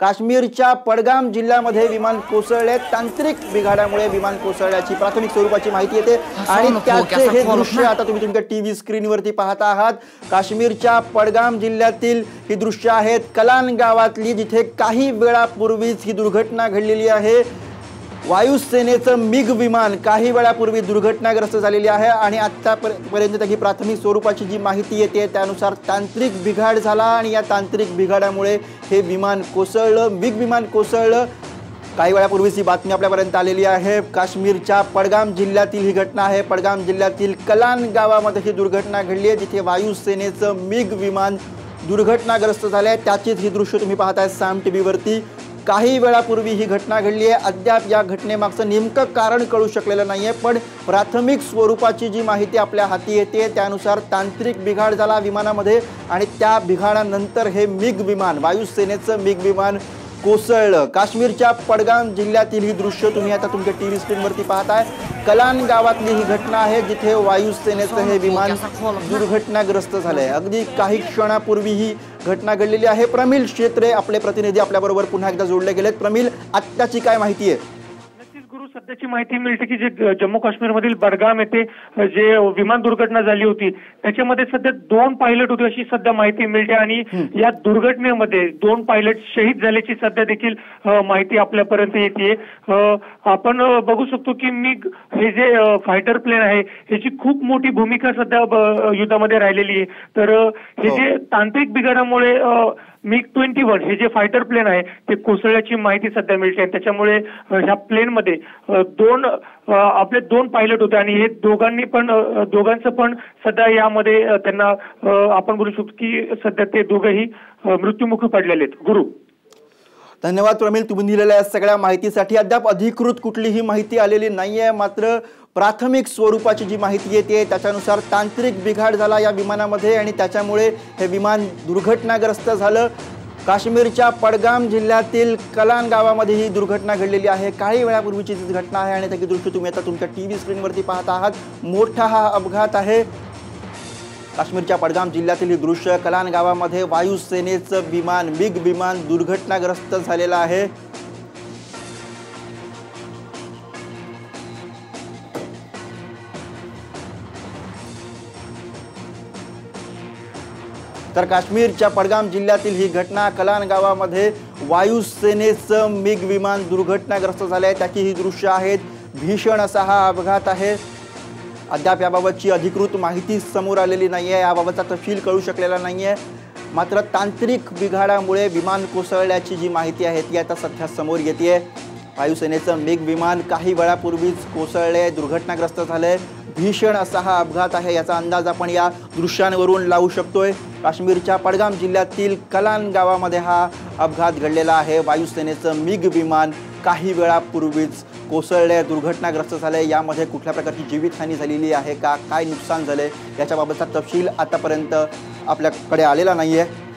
काश्मीरच्या पडगाम जिल्ह्यामध्ये विमान कोसळले. तांत्रिक बिघाडामुळे विमान कोसळल्याची प्राथमिक स्वरूपाची माहिती येते. आणि त्याचे हे दृश्य आता तुम्ही तुमच्या टीव्ही स्क्रीनवरती पाहत आहात. काश्मीरच्या पडगाम जिल्ह्यातील ही दृश्य आहेत कलान गावातली जिथे काही वेळापूर्वीच ही दुर्घटना घडलेली आहे. वायुसेनेचं मिग विमान काही वेळापूर्वी दुर्घटनाग्रस्त झालेली आहे आणि आत्तापर्यंत त्याची प्राथमिक स्वरूपाची जी माहिती येते त्यानुसार तांत्रिक बिघाड झाला आणि या तांत्रिक बिघाडामुळे हे विमान कोसळलं मिग विमान कोसळलं. काही वेळापूर्वीच ही बातमी आपल्यापर्यंत आलेली आहे. काश्मीरच्या पडगाम जिल्ह्यातील ही घटना आहे. पडगाम जिल्ह्यातील कलान गावामध्ये ही दुर्घटना घडली आहे जिथे वायुसेनेचं मिग विमान दुर्घटनाग्रस्त झालं आहे त्याचीच ही दृश्य तुम्ही पाहताय साम टी व्हीवरती काही वेळापूर्वी ही घटना घडली आहे. अद्याप या घटनेमागचं नेमकं कारण कळू शकलेलं नाही आहे पण प्राथमिक स्वरूपाची जी माहिती आपल्या हाती येते त्यानुसार तांत्रिक बिघाड झाला विमानामध्ये आणि त्या बिघाडानंतर हे मिग विमान वायुसेनेचं मिग विमान कोसळलं. काश्मीरच्या पडगाम जिल्ह्यातील ही दृश्य तुम्ही आता तुमच्या टी व्ही स्क्रीनवरती पाहताय. कलान गावातली ही घटना आहे जिथे वायुसेनेचं हे विमान दुर्घटनाग्रस्त झालंय. अगदी काही क्षणापूर्वी ही घटना घडलेली आहे. प्रमिल क्षेत्रे आपले प्रतिनिधी आपल्याबरोबर पुन्हा एकदा जोडले गेलेत. प्रमिल आत्ताची काय माहिती आहे? सध्याची माहिती मिळते की जे जम्मू काश्मीरमधील बडगाम येथे जे विमान दुर्घटना झाली होती त्याच्यामध्ये सध्या दोन पायलट होते अशी सध्या माहिती मिळते आणि या दुर्घटनेमध्ये दोन पायलट शहीद झाल्याची सध्या देखील माहिती आपल्यापर्यंत येते आपण बघू शकतो की मी हे जे फायटर प्लेन आहे ह्याची खूप मोठी भूमिका सध्या युद्धामध्ये राहिलेली आहे. तर हे हो. जे तांत्रिक बिघाडामुळे मिग ट्वेंटी वन हे जे फायटर प्लेन आहे ते कोसळल्याची माहिती सध्या मिळते. आणि त्याच्यामुळे ह्या प्लेनमध्ये दोन आपले दोन पायलट होते. आणि हे दोघांनी पण दोघांचं पण सध्या यामध्ये त्यांना आपण बोलू शकतो की सध्या ते दोघंही मृत्यूमुख मृत्युमुखी पडलेले आहेत. गुरु. धन्यवाद प्रमिल तुम्ही दिलेल्या सगळ्या माहितीसाठी अद्याप अधिकृत कुठलीही माहिती आलेली नाही आहे मात्र प्राथमिक स्वरूपाची जी माहिती येते त्याच्यानुसार तांत्रिक बिघाड झाला या विमानामध्ये आणि त्याच्यामुळे हे विमान दुर्घटनाग्रस्त झालं. काश्मीरच्या पडगाम जिल्ह्यातील कलान गावामध्ये ही दुर्घटना घडलेली आहे. काही वेळापूर्वीची ती घटना आहे आणि त्याची दृश्य तुम्ही आता तुमच्या टी व्ही स्क्रीनवरती पाहत आहात. मोठा हा अपघात आहे. काश्मीरच्या पडगाम जिल्ह्यातील हे दृश्य कलान गावामध्ये वायुसेनेचं विमान बिग विमान दुर्घटनाग्रस्त झालेलं आहे. तर काश्मीरच्या पडगाम जिल्ह्यातील ही घटना कलान गावामध्ये वायुसेनेचं मिग विमान दुर्घटनाग्रस्त झालं आहे त्याची ही दृश्य आहेत. भीषण असा हा अपघात आहे. अद्याप याबाबतची अधिकृत माहिती समोर आलेली नाही आहे याबाबतचा तपशील कळू शकलेला नाही आहे मात्र तांत्रिक बिघाडामुळे विमान कोसळल्याची जी माहिती आहे ती आता सध्या समोर येते वायुसेनेचं मिग विमान काही वेळापूर्वीच कोसळले दुर्घटनाग्रस्त झालं आहे भीषण असा हा अपघात आहे. याचा अंदाज आपण या दृश्यांवरून लावू शकतोय. काश्मीरच्या पडगाम जिल्ह्यातील कलान गावामध्ये हा अपघात घडलेला आहे. वायुसेनेचं मिग विमान काही वेळापूर्वीच कोसळले दुर्घटनाग्रस्त झाले. यामध्ये कुठल्या प्रकारची जीवितहानी झालेली आहे का? काय नुकसान झाले याच्याबाबतचा तपशील आतापर्यंत आपल्याकडे आलेला नाही आहे